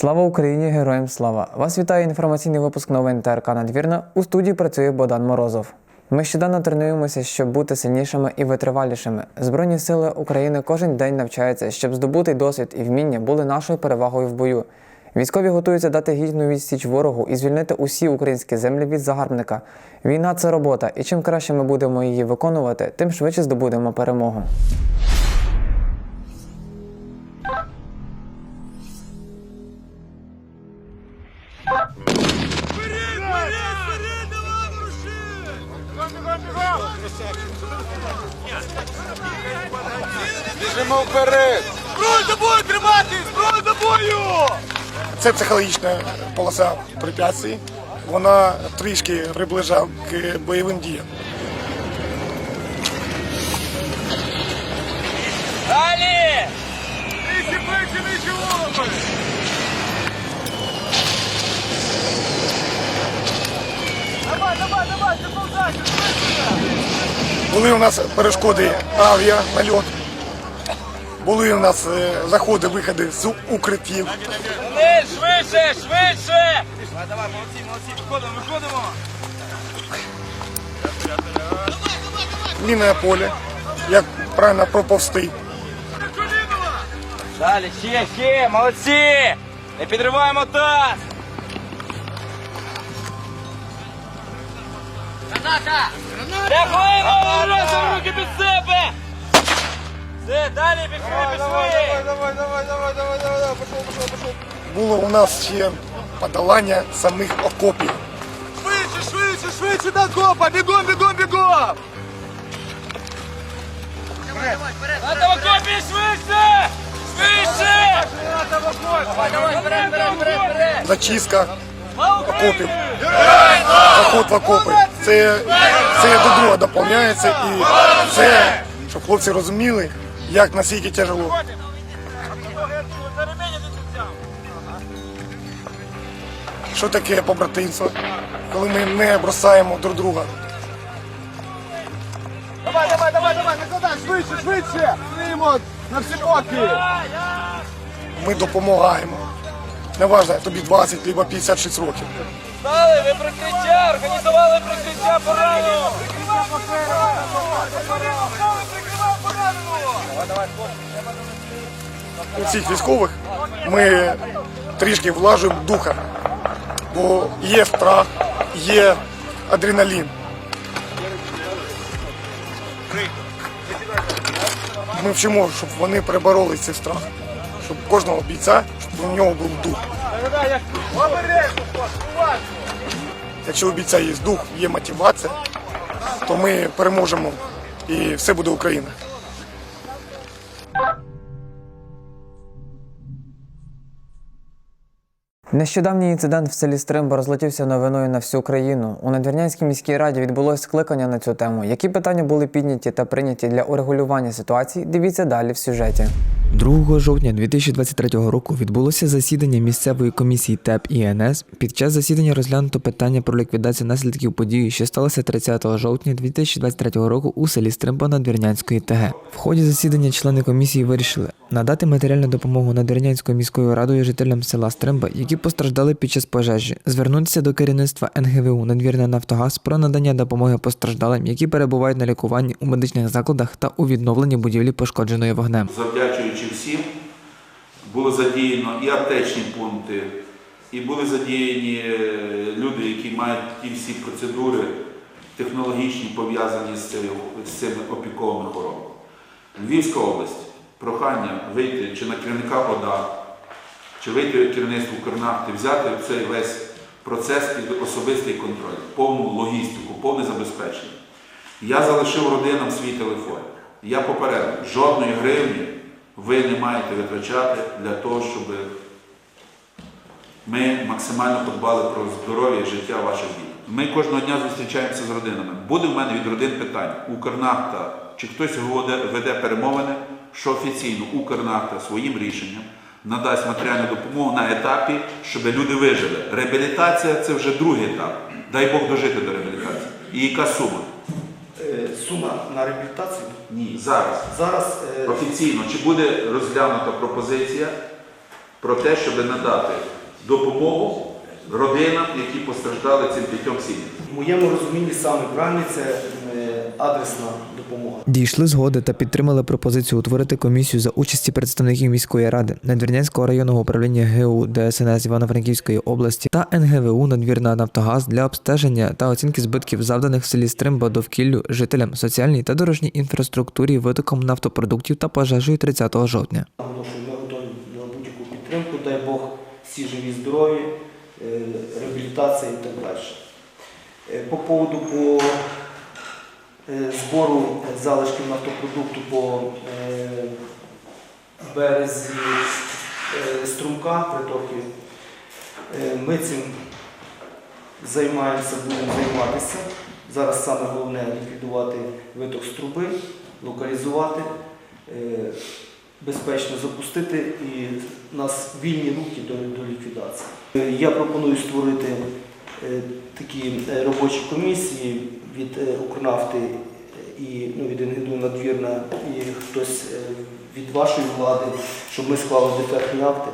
Слава Україні! Героям слава! Вас вітає інформаційний випуск новин ТРК Надвірна. У студії працює Богдан Морозов. Ми щоденно тренуємося, щоб бути сильнішими і витривалішими. Збройні сили України кожен день навчаються, щоб здобутий досвід і вміння були нашою перевагою в бою. Військові готуються дати гідну відсіч ворогу і звільнити усі українські землі від загарбника. Війна це робота, і чим краще ми будемо її виконувати, тим швидше здобудемо перемогу. Біжимо вперед! Зброю за бою тримати! Зброю за бою! Це психологічна полоса препятствий. Вона трішки приближає к бойовим діям. Далі! Нижче плечі, нижче голови! Давай, давай, давай, ти повзайся, швидше! Були у нас перешкоди авіа, нальот. Були у нас е, заходи, виходи з укриттів. Швидше, швидше! Давай, давай, молодці, молодці, виходимо, виходимо! Мінне поле, як правильно проповсти. Далі, ще, ще, молодці! Не підриваємо таз! Граната! Граната! Руки під себе! Все, далі, пішли, пішли! Давай, давай, давай, давай, давай, пішов, пішов, пішов. Було у нас ще подолання самих окопів. Швидше, швидше, швидше до копа! Бігом, бігом, бігом! Граната в окопі, швидше! Швидше! Давай, давай, вперед, вперед, вперед, вперед! Зачистка окопів, заход в окопи. Це, це до друга доповняється і це, щоб хлопці розуміли, як наскільки тяжело. Що таке побратимство, коли ми не бросаємо друг друга. Давай, давай, давай, давай, накладай, швидше, швидше! На всі боки! Ми допомагаємо. Неважно, тобі 20 або 56 років. Стали, ви прикриття, організували прикриття пораненого! у цих військових ми трішки влажуємо духа, бо є страх, є адреналін. Ми вчимо, щоб вони перебороли цей страх, щоб кожного бійця, щоб у нього був дух. Якщо у бійця є дух, є мотивація, то ми переможемо і все буде Україна. Нещодавній інцидент в селі Стримба розлетівся новиною на всю країну. У Надвірнянській міській раді відбулось скликання на цю тему. Які питання були підняті та прийняті для урегулювання ситуації? Дивіться далі в сюжеті. 2 жовтня 2023 року відбулося засідання місцевої комісії ТЕП і НС. Під час засідання розглянуто питання про ліквідацію наслідків події, що сталося 30 жовтня 2023 року у селі Стримба Надвірнянської ТГ. В ході засідання члени комісії вирішили надати матеріальну допомогу Надвірнянською міською радою жителям села Стримба, які постраждали під час пожежі, звернутися до керівництва НГВУ Надвірна Нафтогаз про надання допомоги постраждалим, які перебувають на лікуванні у медичних закладах та у відновленні будівлі пошкодженої вогнем. завдячуючи всім, було задіяно і аптечні пункти, і були задіяні е, люди, які мають ті всі процедури технологічні, пов'язані з, цими опіковими хворобами. Львівська область, прохання вийти чи на керівника ОДА, чи вийти керівництву Укрнафти, взяти цей весь процес під особистий контроль, повну логістику, повне забезпечення. Я залишив родинам свій телефон. Я попередив, жодної гривні ви не маєте витрачати для того, щоб ми максимально подбали про здоров'я і життя ваших дітей. Ми кожного дня зустрічаємося з родинами. Буде в мене від родин питання. Укрнафта, чи хтось веде перемовини, що офіційно Укрнафта своїм рішенням надасть матеріальну допомогу на етапі, щоб люди вижили. Реабілітація це вже другий етап. Дай Бог дожити до реабілітації. І яка сума? Е, сума на реабілітацію. Ні, зараз. Зараз е, Офіційно, чи буде розглянута пропозиція про те, щоб надати допомогу родинам, які постраждали цим п'ятьом сім'ям. В моєму розумінні саме правильний це е, адресна допомога. Дійшли згоди та підтримали пропозицію утворити комісію за участі представників міської ради, Надвірнянського районного управління ГУ ДСНС Івано-Франківської області та НГВУ Надвірна Нафтогаз для обстеження та оцінки збитків, завданих в селі Стримба довкіллю жителям соціальній та дорожній інфраструктурі витоком нафтопродуктів та пожежею 30 жовтня. Ми готові на будь-яку підтримку, дай Бог всі живі, здорові, е, реабілітація і так далі. Е, По поводу по збору залишків нафтопродукту по е, березі е, струмка притоків, е, ми цим займаємося, будемо займатися. Зараз саме головне ліквідувати виток з труби, локалізувати, е, безпечно запустити і у нас вільні руки до, до ліквідації. Е, Я пропоную створити е, такі е, робочі комісії від е, Укрнафти і ну, від НГДУ надвірна і хтось е, від вашої влади, щоб ми склали дефектні акти.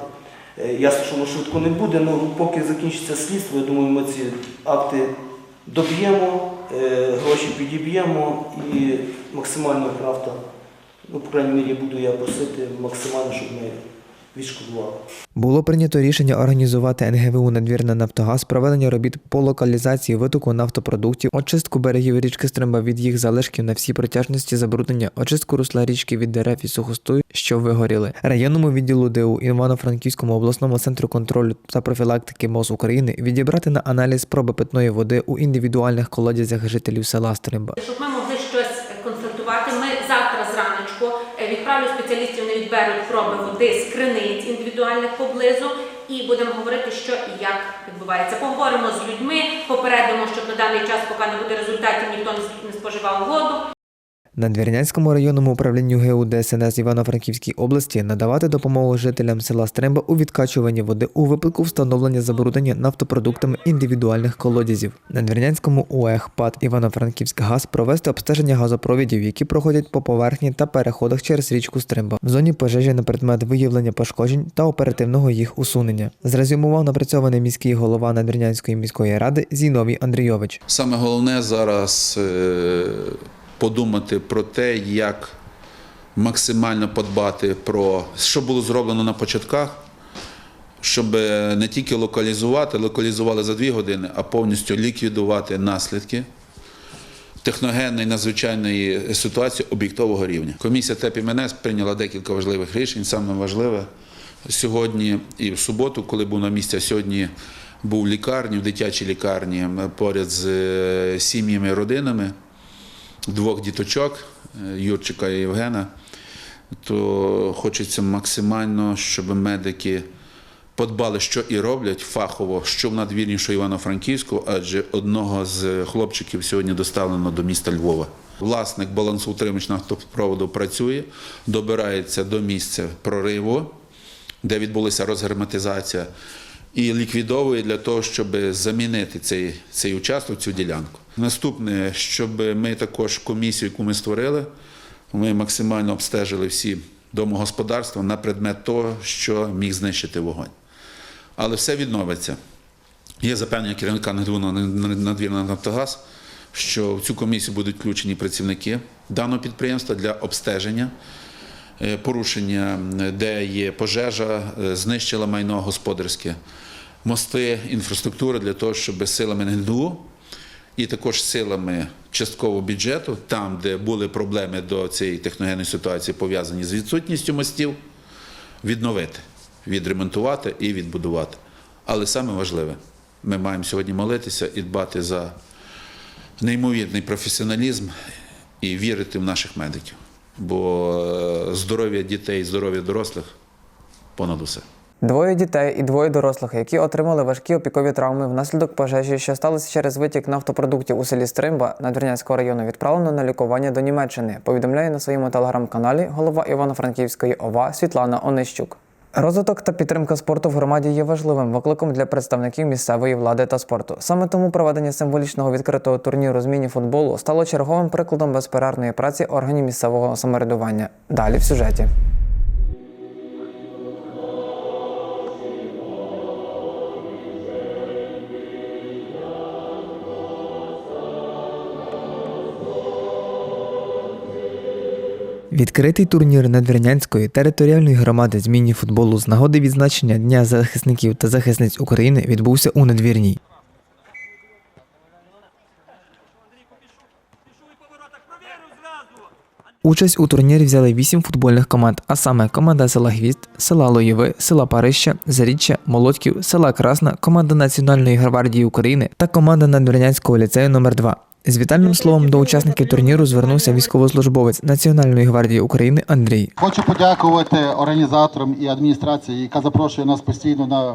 Е, Ясно, що воно швидко не буде, але поки закінчиться слідство, я думаю, ми ці акти доб'ємо, гроші підіб'ємо і максимально правда, ну, по крайній мірі, буду я просити максимально, щоб ми відшкодували. Було прийнято рішення організувати НГВУ Надвірна Нафтогаз проведення робіт по локалізації витоку нафтопродуктів, очистку берегів річки Стримба від їх залишків на всій протяжності забруднення, очистку русла річки від дерев і сухостою, що вигоріли. Районному відділу ДУ Івано-Франківському обласному центру контролю та профілактики МОЗ України відібрати на аналіз проби питної води у індивідуальних колодязях жителів села Стримба. Е, спеціалістів, не відберуть проби води з криниць індивідуальних поблизу і будемо говорити, що і як відбувається. Поговоримо з людьми, попередимо, щоб на даний час, поки не буде результатів, ніхто не споживав воду. Надвірнянському районному управлінню ГУ ДСНС Івано-Франківській області надавати допомогу жителям села Стремба у відкачуванні води у випадку встановлення забруднення нафтопродуктами індивідуальних колодязів. Надвірнянському УЕХ ПАД Івано-Франківськ газ провести обстеження газопровідів, які проходять по поверхні та переходах через річку Стримба в зоні пожежі на предмет виявлення пошкоджень та оперативного їх усунення. Зрезюмував напрацьований міський голова Надвірнянської міської ради Зіновій Андрійович. Саме головне зараз е, подумати про те, як максимально подбати про що було зроблено на початках, щоб не тільки локалізувати, локалізували за дві години, а повністю ліквідувати наслідки техногенної надзвичайної ситуації об'єктового рівня. Комісія ТЕП МНС прийняла декілька важливих рішень. Саме важливе сьогодні і в суботу, коли був на місці, а сьогодні був в лікарні, в дитячій лікарні поряд з е, сім'ями родинами двох діточок е, Юрчика і Євгена, то хочеться максимально, щоб медики подбали, що і роблять фахово, що в надвірні, що Івано-Франківську, адже одного з хлопчиків сьогодні доставлено до міста Львова. Власник балансоутримувачного автопроводу працює, добирається до місця прориву, де відбулася розгерметизація, і ліквідовує для того, щоб замінити цей, цей участок, цю ділянку. Наступне, щоб ми також комісію, яку ми створили, ми максимально обстежили всі домогосподарства на предмет того, що міг знищити вогонь. Але все відновиться. Є запевнення керівника надвірного Нафтогаз, що в цю комісію будуть включені працівники даного підприємства для обстеження порушення, е, де є пожежа, е, знищила майно господарське, мости, інфраструктура для того, щоб силами НГДУ і також силами часткового бюджету, там, де були проблеми до цієї техногенної ситуації, пов'язані з відсутністю мостів, відновити, відремонтувати і відбудувати. Але саме важливе, ми маємо сьогодні молитися і дбати за неймовірний професіоналізм і вірити в наших медиків. Бо е, здоров'я дітей, здоров'я дорослих понад усе. Двоє дітей і двоє дорослих, які отримали важкі опікові травми внаслідок пожежі, що сталося через витік нафтопродуктів у селі Стримба Надвірнянського району, відправлено на лікування до Німеччини. Повідомляє на своєму телеграм-каналі голова Івано-Франківської ОВА Світлана Онищук. Розвиток та підтримка спорту в громаді є важливим викликом для представників місцевої влади та спорту. Саме тому проведення символічного відкритого турніру з міні-футболу стало черговим прикладом безперервної праці органів місцевого самоврядування. Далі в сюжеті. Відкритий турнір Надвірнянської територіальної громади з міні-футболу з нагоди відзначення Дня захисників та захисниць України відбувся у Надвірній. Участь у турнірі взяли вісім футбольних команд, а саме команда села Гвізд, села Лоєви, села Парища, Заріччя, Молодків, села Красна, команда Національної гвардії України та команда Надвірнянського ліцею номер 2 З вітальним словом до учасників турніру звернувся військовослужбовець Національної гвардії України Андрій. Хочу подякувати організаторам і адміністрації, яка запрошує нас постійно на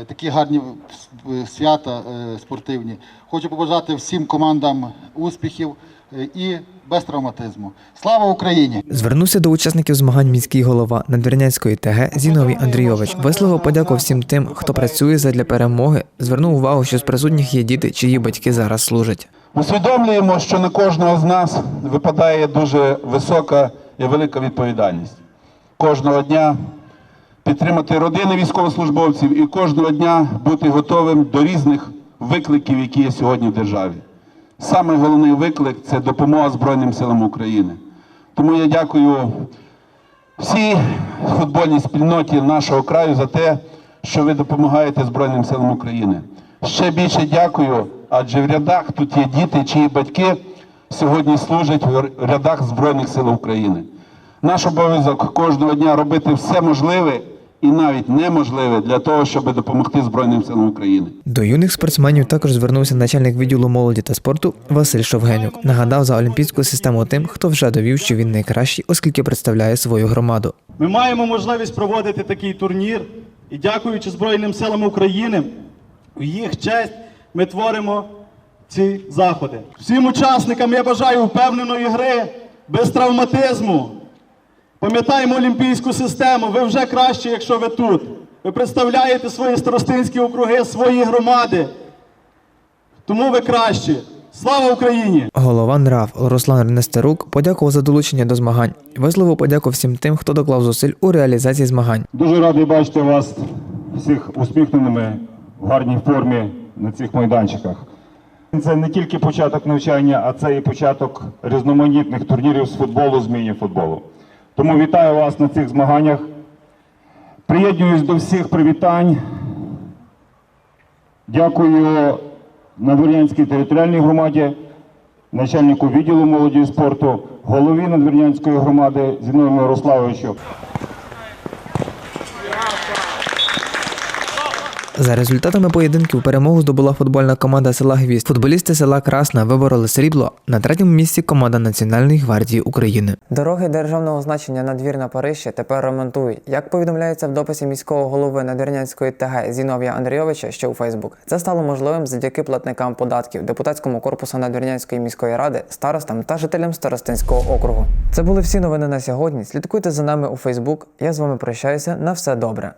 е, такі гарні свята е, спортивні. Хочу побажати всім командам успіхів е, і без травматизму. Слава Україні! Звернувся до учасників змагань міський голова Надвірнянської ТГ Зіновій Андрійович. Висловив подяку всім тим, хто працює задля перемоги. Звернув увагу, що з присутніх є діти, чиї батьки зараз служать. Усвідомлюємо, що на кожного з нас випадає дуже висока і велика відповідальність. Кожного дня підтримати родини військовослужбовців і кожного дня бути готовим до різних викликів, які є сьогодні в державі. Саме головний виклик це допомога Збройним силам України. Тому я дякую всій футбольній спільноті нашого краю за те, що ви допомагаєте Збройним силам України. Ще більше дякую, адже в рядах тут є діти, чиї батьки сьогодні служать в рядах Збройних сил України. Наш обов'язок кожного дня робити все можливе і навіть неможливе для того, щоб допомогти Збройним силам України. До юних спортсменів також звернувся начальник відділу молоді та спорту Василь Шовгенюк. Нагадав за олімпійську систему тим, хто вже довів, що він найкращий, оскільки представляє свою громаду. Ми маємо можливість проводити такий турнір, і дякуючи Збройним силам України, у їх честь ми творимо ці заходи. Всім учасникам я бажаю впевненої гри, без травматизму. Пам'ятаємо олімпійську систему. Ви вже краще, якщо ви тут. Ви представляєте свої старостинські округи, свої громади. Тому ви кращі. Слава Україні! Голова НРАВ Руслан Нестерук подякував за долучення до змагань. Висловив подяку всім тим, хто доклав зусиль у реалізації змагань. Дуже радий бачити вас всіх усміхненими в гарній формі на цих майданчиках. Це не тільки початок навчання, а це і початок різноманітних турнірів з футболу, з міні-футболу. Тому вітаю вас на цих змаганнях. Приєднуюсь до всіх привітань. Дякую Надвірнянській територіальній громаді, начальнику відділу молоді і спорту, голові Надвірнянської громади Зіновію Мирославовичу. За результатами поєдинків перемогу здобула футбольна команда села Гвізд. Футболісти села Красна вибороли срібло. На третьому місці команда Національної гвардії України. Дороги державного значення надвірна Парижче тепер ремонтують. Як повідомляється в дописі міського голови Надвірнянської ТГ Зіновія Андрійовича, що у Фейсбук, це стало можливим завдяки платникам податків, депутатському корпусу Надвірнянської міської ради, старостам та жителям Старостинського округу. Це були всі новини на сьогодні. Слідкуйте за нами у Фейсбук. Я з вами прощаюся. На все добре.